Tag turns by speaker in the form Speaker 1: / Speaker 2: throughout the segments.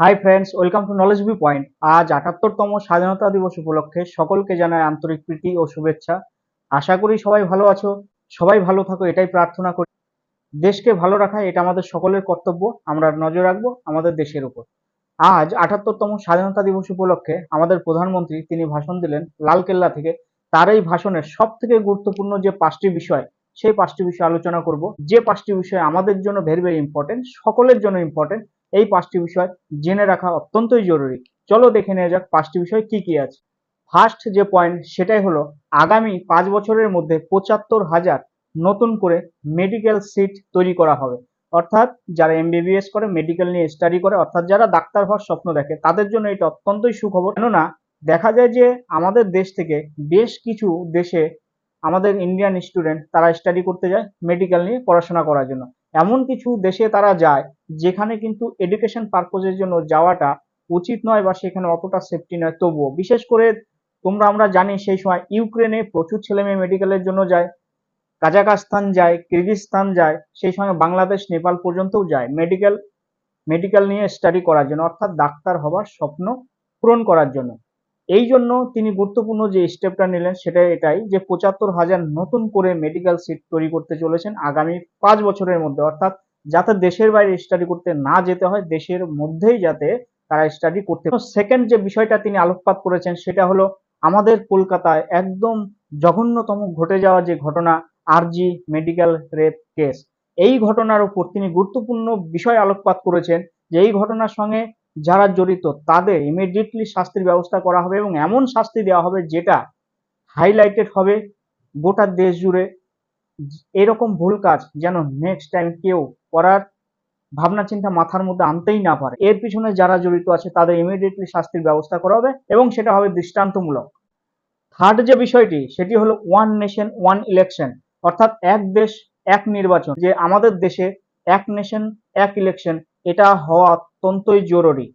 Speaker 1: Hi friends welcome to knowledge be point আজ আটাত্তরতম স্বাধীনতা দিবস উপলক্ষে সকলকে জানাই আন্তরিক প্রীতি ও শুভেচ্ছা। আশা করি সবাই ভালো আছো, সবাই ভালো থাকো, এটাই প্রার্থনা করি। দেশকে ভালো রাখা, এটা আমাদের সকলের কর্তব্য, আমরা নজর রাখব আমাদের দেশের উপর। আজ আটাত্তরতম স্বাধীনতা দিবস উপলক্ষে আমাদের প্রধানমন্ত্রী, তিনি ভাষণ দিলেন লালকেল্লা থেকে। তার এই ভাষণের সব থেকে গুরুত্বপূর্ণ যে পাঁচটি বিষয়, সেই পাঁচটি বিষয় আলোচনা করব। যে পাঁচটি বিষয় আমাদের জন্য ভেরি ভেরি ইম্পর্টেন্ট সকলের জন্য ইম্পর্টেন্ট এই পাঁচটি বিষয় জেনে রাখা অত্যন্তই জরুরি। চলো দেখে নেওয়া যাক পাঁচটি বিষয় কি কি আছে। ফার্স্ট যে পয়েন্ট সেটাই হলো, আগামী পাঁচ বছরের মধ্যে পঁচাত্তর হাজার নতুন করে মেডিকেল সিট তৈরি করা হবে। অর্থাৎ যারা এমবিবিএস করে মেডিকেল নিয়ে স্টাডি করে, অর্থাৎ যারা ডাক্তার হওয়ার স্বপ্ন দেখে, তাদের জন্য এটা অত্যন্তই সুখবর। কেননা, দেখা যায় যে আমাদের দেশ থেকে বেশ কিছু দেশে আমাদের ইন্ডিয়ান স্টুডেন্ট তারা স্টাডি করতে যায় মেডিকেল নিয়ে পড়াশোনা করার জন্য। এমন কিছু দেশে তারা যায় যেখানে কিন্তু এডুকেশন পারপোজের জন্য যাওয়াটা উচিত নয় বা সেখানে অতটা সেফটি নয়। তবুও বিশেষ করে তোমরা আমরা জানি সেই সময় ইউক্রেনে প্রচুর ছেলে মেয়ে মেডিকেলের জন্য যায় কাজাকাস্তান যায় কিরগিস্তান যায়, সেই সঙ্গে বাংলাদেশ, নেপাল পর্যন্তও যায় মেডিকেল মেডিকেল নিয়ে স্টাডি করার জন্য অর্থাৎ ডাক্তার হবার স্বপ্ন পূরণ করার জন্য। এই জন্য তিনি গুরুত্বপূর্ণ যে স্টেপটা নিলেন সেটা এটাই যে পঁচাত্তর হাজার নতুন করে মেডিকেল সিট তৈরি করতে চলেছেন আগামী পাঁচ বছরের মধ্যে। অর্থাৎ যাতে দেশের বাইরে স্টাডি করতে না যেতে হয়, দেশের মধ্যেই যাতে তারা স্টাডি করতে সেকেন্ড যে বিষয়টা তিনি আলোকপাত করেছেন সেটা হলো আমাদের কলকাতায় একদম জঘন্যতম ঘটে যাওয়া যে ঘটনা আরজি মেডিকেল রেপ কেস এই ঘটনার উপর তিনি গুরুত্বপূর্ণ বিষয় আলোকপাত করেছেন যে এই ঘটনার সঙ্গে যারা জড়িত, তাদের ইমিডিয়েটলি শাস্তির ব্যবস্থা করা হবে এবং এমন শাস্তি দেওয়া হবে যেটা হাইলাইটেড হবে গোটা দেশ জুড়ে। এরকম ভুল কাজ যেন নেক্সট টাইম কেউ করার ভাবনা চিন্তা মাথার মধ্যে আনতেই না পারে। এর পিছনে যারা জড়িত আছে, তাদের ইমিডিয়েটলি শাস্তির ব্যবস্থা করা হবে এবং সেটা হবে দৃষ্টান্তমূলক। থার্ড যে বিষয়টি, সেটি হলো ওয়ান নেশন ওয়ান ইলেকশন অর্থাৎ এক দেশ, এক নির্বাচন। যে আমাদের দেশে এক নেশন এক ইলেকশন এটা হওয়া অত্যন্তই জরুরি।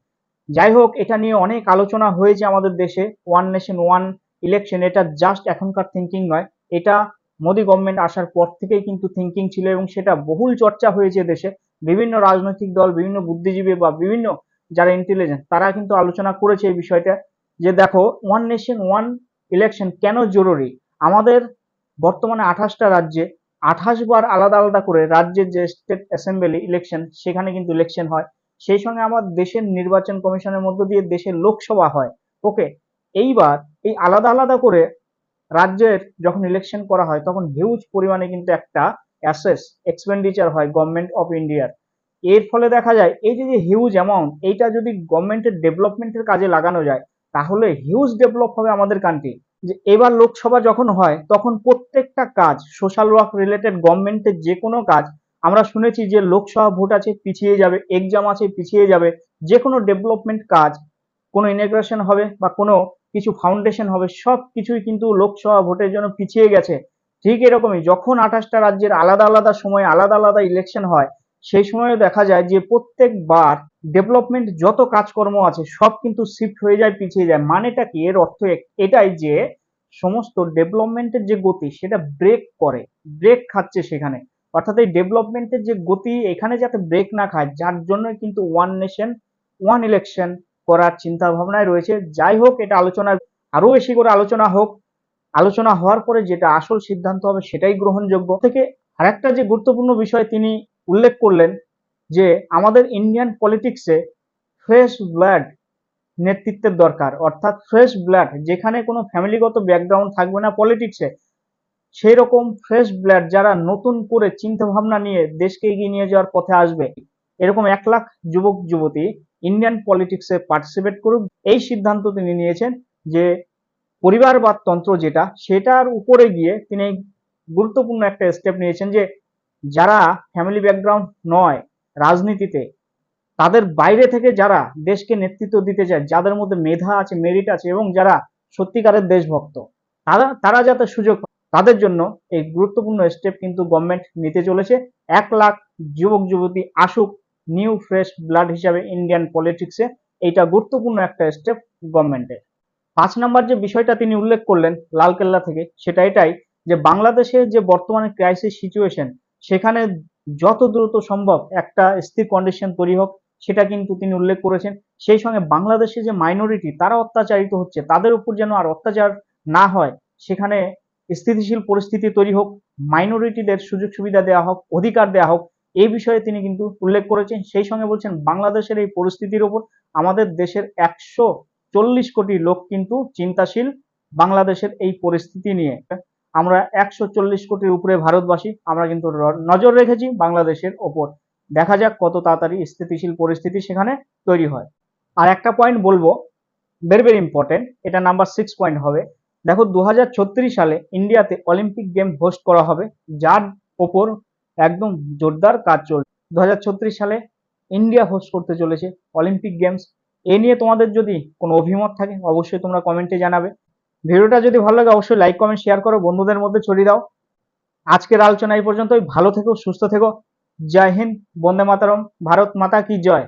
Speaker 1: যাই হোক এটা নিয়ে অনেক আলোচনা হয়েছে আমাদের দেশে। ওয়ান নেশন ওয়ান ইলেকশন এটা জাস্ট এখনকার থিঙ্কিং নয়। এটা মোদি গভর্নমেন্ট আসার পর থেকেই কিন্তু থিঙ্কিং ছিল এবং সেটা বহুল চর্চা হয়েছে দেশে। বিভিন্ন রাজনৈতিক দল, বিভিন্ন বুদ্ধিজীবী বা বিভিন্ন যারা ইন্টেলিজেন্ট তারা কিন্তু আলোচনা করেছে এই বিষয়টা যে দেখো ওয়ান নেশন ওয়ান ইলেকশন কেন জরুরি? আমাদের বর্তমানে আঠাশটা রাজ্যে আঠাশ বার আলাদা আলাদা করে রাজ্যের যে স্টেট অ্যাসেম্বলি ইলেকশন সেখানে কিন্তু ইলেকশন হয়। সেই সঙ্গে আমার দেশের নির্বাচন কমিশনের মধ্য দিয়ে দেশের লোকসভা হয়। ওকে এইবার এই আলাদা আলাদা করে রাজ্যের যখন ইলেকশন করা হয়, তখন হিউজ পরিমাণে কিন্তু একটা অ্যাসেস এক্সপেন্ডিচার হয় গভর্নমেন্ট অফ ইন্ডিয়ার এর ফলে দেখা যায়, এই যে হিউজ অ্যামাউন্ট এইটা যদি গভর্নমেন্টের ডেভেলপমেন্টের কাজে লাগানো যায়, তাহলে হিউজ ডেভেলপ হবে আমাদের কান্ট্রি যে এবার লোকসভা যখন হয়, তখন প্রত্যেকটা কাজ সোশ্যাল ওয়ার্ক রিলেটেড গভর্নমেন্টের যে কোনো কাজ, আমরা শুনেছি যে লোকসভা ভোট আছে পিছিয়ে যাবে এক্সাম আছে পিছিয়ে যাবে, যে কোনো ডেভেলপমেন্ট কাজ, কোনো ইনগ্রেশন হবে বা কোনো কিছু ফাউন্ডেশন হবে, সব কিছুই কিন্তু লোকসভা ভোটের জন্য পিছিয়ে গেছে। ঠিক এরকমই, যখন আঠাশটা রাজ্যের আলাদা আলাদা সময় আলাদা আলাদা ইলেকশন হয়, সেই সময় দেখা যায় যে প্রত্যেকবার ডেভেলপমেন্ট যত কাজকর্ম আছে, সব কিন্তু শিফট হয়ে যায়, পিছিয়ে যায়। মানেটা কি? এর অর্থ এটাই যে সমস্ত ডেভেলপমেন্টের যে গতি, সেটা ব্রেক করে। ব্রেক খাচ্ছে সেখানে। অর্থাৎ এই ডেভেলপমেন্টের যে গতি, এখানে যাতে ব্রেক না খায়, যার জন্য কিন্তু ওয়ান নেশন ওয়ান ইলেকশন করার চিন্তা ভাবনায় রয়েছে। যাই হোক, এটা আলোচনা আরও বেশি করে আলোচনা হোক। আলোচনা হওয়ার পরে যেটা আসল সিদ্ধান্ত হবে, সেটাই গ্রহণযোগ্য। থেকে আরেকটা যে গুরুত্বপূর্ণ বিষয় তিনি উল্লেখ করলেন যে আমাদের ইন্ডিয়ান পলিটিক্সে ফ্রেশ ব্লাড নেতৃত্বের দরকার। অর্থাৎ ফ্রেশ ব্লাড যেখানে কোনো ফ্যামিলিগত ব্যাকগ্রাউন্ড থাকবে না পলিটিক্সে সেই রকম ফ্রেশ ব্লাড যারা নতুন করে চিন্তা ভাবনা নিয়ে দেশকে এগিয়ে নিয়ে যাওয়ার পথে আসবে, এরকম এক লাখ যুবক, যুবতী ইন্ডিয়ান পলিটিক্সে পার্টিসিপেট করুক, এই সিদ্ধান্ত তিনি নিয়েছেন যে পরিবারবাদ তন্ত্র যেটা, সেটার উপরে গিয়ে তিনি গুরুত্বপূর্ণ একটা স্টেপ নিয়েছেন যে যারা ফ্যামিলি ব্যাকগ্রাউন্ড নয় রাজনীতিতে, তাদের বাইরে থেকে যারা দেশকে নেতৃত্ব দিতে চায়, যাদের মধ্যে মেধা আছে মেরিট আছে এবং যারা সত্যিকারের দেশভক্ত, তারা তারা যাতে সুযোগ তাদের জন্য এই গুরুত্বপূর্ণ স্টেপ কিন্তু গভর্নমেন্ট নিতে চলেছে। এক লাখ যুবক, যুবতী আসুক নিউ ফ্রেশ ব্লাড হিসাবে ইন্ডিয়ান পলিটিক্সে এইটা গুরুত্বপূর্ণ একটা স্টেপ গভর্নমেন্টের পাঁচ নাম্বার যে বিষয়টা তিনি উল্লেখ করলেন লালকেল্লা থেকে, সেটা এটাই যে বাংলাদেশের যে বর্তমানে ক্রাইসিস সিচুয়েশন সেখানে যত দ্রুত সম্ভব একটা স্থির কন্ডিশন তৈরি হোক, সেটা কিন্তু তিনি উল্লেখ করেছেন। সেই সঙ্গে বাংলাদেশে যে মাইনরিটি তারা অত্যাচারিত হচ্ছে, তাদের উপর যেন আর অত্যাচার না হয়, সেখানে স্থিতিশীল পরিস্থিতি তৈরি হোক মাইনরিটিদের সুযোগ সুবিধা দেওয়া হোক, অধিকার দেওয়া হোক, এই বিষয়ে তিনি কিন্তু উল্লেখ করেছেন। সেই সঙ্গে বলছেন, বাংলাদেশের এই পরিস্থিতির ওপর আমাদের দেশের একশো চল্লিশ কোটি লোক কিন্তু চিন্তাশীল বাংলাদেশের এই পরিস্থিতি নিয়ে। আমরা একশো চল্লিশ কোটির উপরে ভারতবাসী আমরা কিন্তু নজর রেখেছি বাংলাদেশের ওপর। দেখা যাক কত তাড়াতাড়ি স্থিতিশীল পরিস্থিতি সেখানে তৈরি হয়। আর একটা পয়েন্ট বলব ভেরি ভেরি ইম্পর্টেন্ট এটা নাম্বার সিক্স পয়েন্ট হবে। দেখো দুহাজার ছত্রিশ সালে ইন্ডিয়াতে অলিম্পিক গেম হোস্ট করা হবে, যার ওপর একদম জোরদার কাজ চলছে। দু হাজার ছত্রিশ সালে ইন্ডিয়া হোস্ট করতে চলেছে অলিম্পিক গেমস এ নিয়ে তোমাদের যদি কোনো অভিমত থাকে, অবশ্যই তোমরা কমেন্টে জানাবে। ভিডিওটা যদি ভালো লাগে, অবশ্যই লাইক কমেন্ট শেয়ার করো, বন্ধুদের মধ্যে ছড়িয়ে দাও। আজকের আলোচনা এই পর্যন্তই। ভালো থেকো, সুস্থ থেকো। জয় হিন্দ, বন্দে মাতারম। ভারত মাতা কি জয়?